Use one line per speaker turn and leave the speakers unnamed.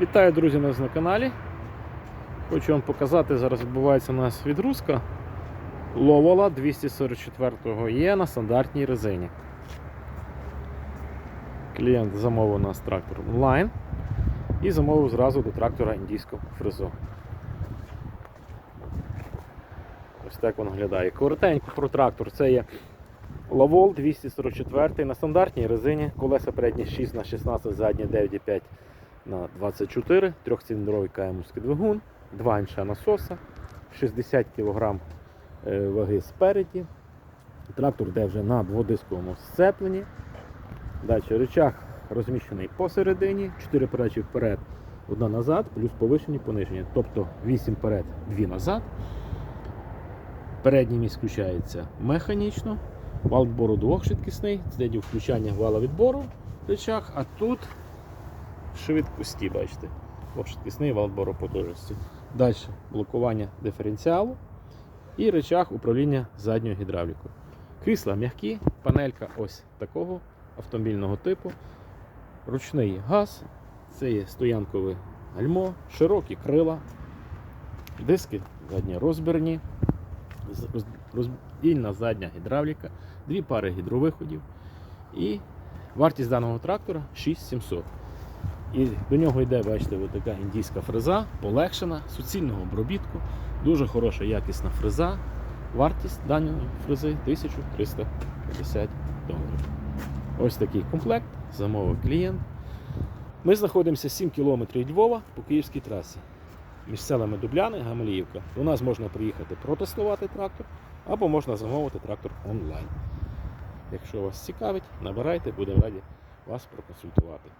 Вітаю, друзі, нас на каналі. Хочу вам показати, зараз відбувається у нас відгрузка Ловола 244 є на стандартній резині. Клієнт замовив нас трактор онлайн і замовив зразу до трактора індійську фрезу. Ось так воно виглядає. Коротенько про трактор це є Лавол 244 на стандартній резині, колеса передні 6 на 16 задні 9,5 на 24, трьохциліндровий КМовський двигун, 2 інша насоса, 60 кг е, ваги спереді. Трактор йде вже на дводисковому сцепленні. Далі рычаг розміщений посередині, 4 передачі вперед, одна назад, плюс повишені, понижені. Тобто 8 вперед, 2 назад. Передній міст включається механічно. Вал відбору двохшвидкісний, це включання вала відбору рычаг, а тут швидкості, бачите. Двохшвидкісний вал відбору потужності. Далі блокування диференціалу і рычаг управління задньою гідравлікою. Крісла м'які, панелька ось такого автомобільного типу. Ручний газ, це є стоянкове гальмо, широкі крила, диски задні розбірні, роздільна задня гідравліка, дві пари гідровиходів і вартість даного трактора 6700. І до нього йде, бачите, така індійська фреза, полегшена, суцільного обробітку, дуже хороша якісна фреза. Вартість даної фрези 1350 доларів. Ось такий комплект, замовив клієнт. Ми знаходимося 7 кілометрів від Львова по київській трасі. Між селами Дубляни, Гамаліївка. До нас можна приїхати протестувати трактор або можна замовити трактор онлайн. Якщо вас цікавить, набирайте, будемо раді вас проконсультувати.